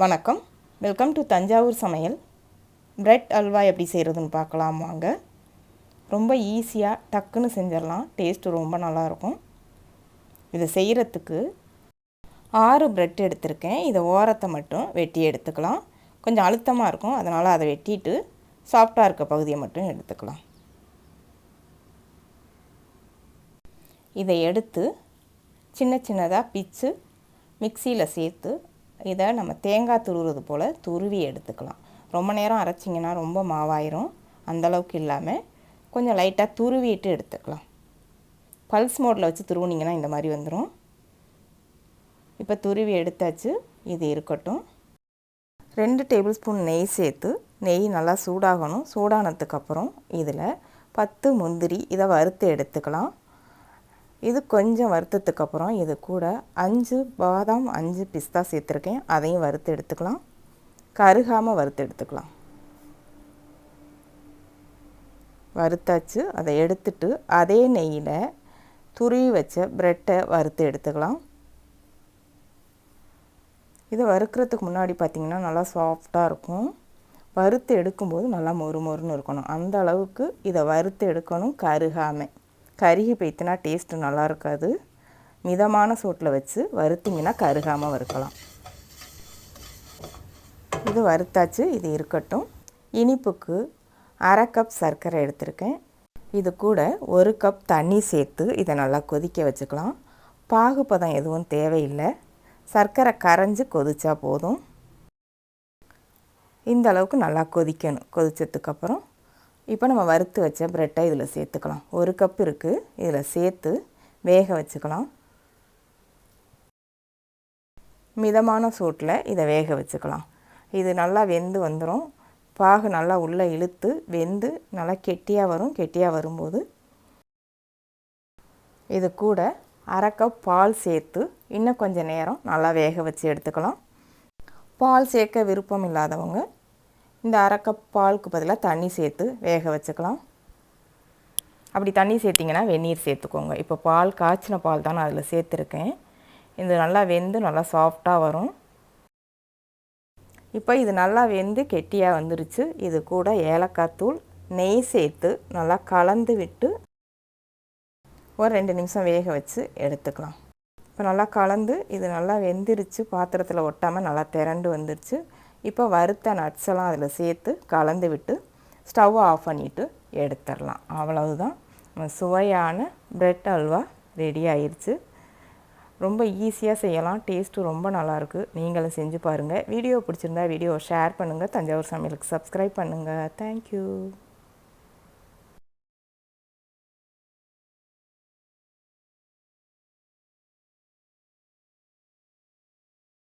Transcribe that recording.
வணக்கம். Welcome to Thanjavur சமையல். Bread halwa எப்படி செய்கிறதுன்னு பார்க்கலாம் வாங்க. ரொம்ப ஈஸியாக டக்குன்னு செஞ்சிடலாம். டேஸ்ட்டு ரொம்ப நல்லாயிருக்கும். இதை செய்கிறதுக்கு ஆறு பிரெட் எடுத்திருக்கேன். இதை ஓரத்தை மட்டும் வெட்டி எடுத்துக்கலாம். கொஞ்சம் அழுத்தமாக இருக்கும். அதனால் அதை வெட்டிட்டு சாஃப்டாக இருக்க பகுதியை மட்டும் எடுத்துக்கலாம். இதை எடுத்து சின்ன சின்னதாக பிச்சு மிக்சியில் சேர்த்து இதை நம்ம தேங்காய் துருவுறது போல் துருவி எடுத்துக்கலாம். ரொம்ப நேரம் அரைச்சிங்கன்னா ரொம்ப மாவாயிரும். அந்தளவுக்கு இல்லாமல் கொஞ்சம் லைட்டாக துருவிட்டு எடுத்துக்கலாம். பல்ஸ் மோடில் வச்சு துருவுனிங்கன்னா இந்த மாதிரி வந்துடும் இப்போ துருவி எடுத்தாச்சு. இது இருக்கட்டும். ரெண்டு டேபிள் ஸ்பூன் நெய் சேர்த்து நெய் நல்லா சூடாகணும். சூடானதுக்கப்புறம் இதில் பத்து முந்திரி இதை வறுத்து எடுத்துக்கலாம். இது கொஞ்சம் வறுத்ததுக்கப்புறம் இது கூட அஞ்சு பாதாம் அஞ்சு பிஸ்தா சேர்த்துருக்கேன். அதையும் வறுத்து எடுத்துக்கலாம். கருகாமல் வறுத்து எடுத்துக்கலாம். வறுத்தாச்சு. அதை எடுத்துட்டு அதே நெய்யில் துருவி வச்ச ப்ரெட்டை வறுத்து எடுத்துக்கலாம். இதை வறுக்கிறதுக்கு முன்னாடி பார்த்திங்கன்னா நல்லா சாஃப்டாக இருக்கும். வறுத்து எடுக்கும்போது நல்லா மொறு மொறுன்னு இருக்கணும். அந்த அளவுக்கு இதை வறுத்து எடுக்கணும் கருகாமல் கருகி பேத்தினா டேஸ்ட்டு நல்லா இருக்காது. மிதமான சூட்டில் வச்சு வறுத்திங்கன்னா கருகாமல் வறுக்கலாம். இது வறுத்தாச்சு இது இருக்கட்டும். இனிப்புக்கு அரை கப் சர்க்கரை எடுத்திருக்கேன். இது கூட ஒரு கப் தண்ணி சேர்த்து இதை நல்லா கொதிக்க வச்சுக்கலாம். பாகுப்பதம் எதுவும் தேவையில்லை. சர்க்கரை கரைஞ்சி கொதிச்சா போதும். இந்த அளவுக்கு நல்லா கொதிக்கணும். கொதித்ததுக்கப்புறம் இப்போ நம்ம வறுத்து வச்ச ப்ரெட்டை இதில் சேர்த்துக்கலாம். ஒரு கப் இருக்குது இதில் சேர்த்து வேக வச்சுக்கலாம். மிதமான சூட்டில் இதை வேக வச்சுக்கலாம். இது நல்லா வெந்து வந்துடும் பாகு நல்லா உள்ளே இழுத்து வெந்து நல்லா கெட்டியாக வரும். கெட்டியாக வரும்போது இது கூட அரை கப் பால் சேர்த்து இன்னும் கொஞ்சம் நேரம் நல்லா வேக வச்சு எடுத்துக்கலாம். பால் சேர்க்க விருப்பம் இல்லாதவங்க இந்த அரை கப் பாலுக்கு பதிலாக தண்ணி சேர்த்து வேக வச்சுக்கலாம். அப்படி தண்ணி சேர்த்திங்கன்னா வெந்நீர் சேர்த்துக்கோங்க. இப்போ பால் காய்ச்சின பால் தான் நான் அதில் சேர்த்துருக்கேன். இது நல்லா வெந்து நல்லா சாஃப்டாக வரும். இப்போ இது நல்லா வெந்து கெட்டியாக வந்துருச்சு. இது கூட ஏலக்காய் தூள் நெய் சேர்த்து நல்லா கலந்து விட்டு ஒரு ரெண்டு நிமிஷம் வேக வச்சு எடுத்துக்கலாம். இப்போ நல்லா கலந்து இது நல்லா வெந்துருச்சு பாத்திரத்தில் ஒட்டாமல் நல்லா திரண்டு வந்துருச்சு. இப்போ வறுத்த நட்ஸ் எல்லாம் அதில் சேர்த்து கலந்து விட்டு ஸ்டவ் ஆஃப் பண்ணிவிட்டு எடுத்துடலாம். அவ்வளவுதான். சுவையான ப்ரெட் அல்வா ரெடி ஆயிடுச்சு ரொம்ப ஈஸியாக செய்யலாம். டேஸ்ட்டு ரொம்ப நல்லாயிருக்கு. நீங்களும் செஞ்சு பாருங்கள் வீடியோ பிடிச்சிருந்தா வீடியோ ஷேர் பண்ணுங்கள் தஞ்சாவூர் சமையலுக்கு சப்ஸ்கிரைப் பண்ணுங்கள் தேங்க்யூ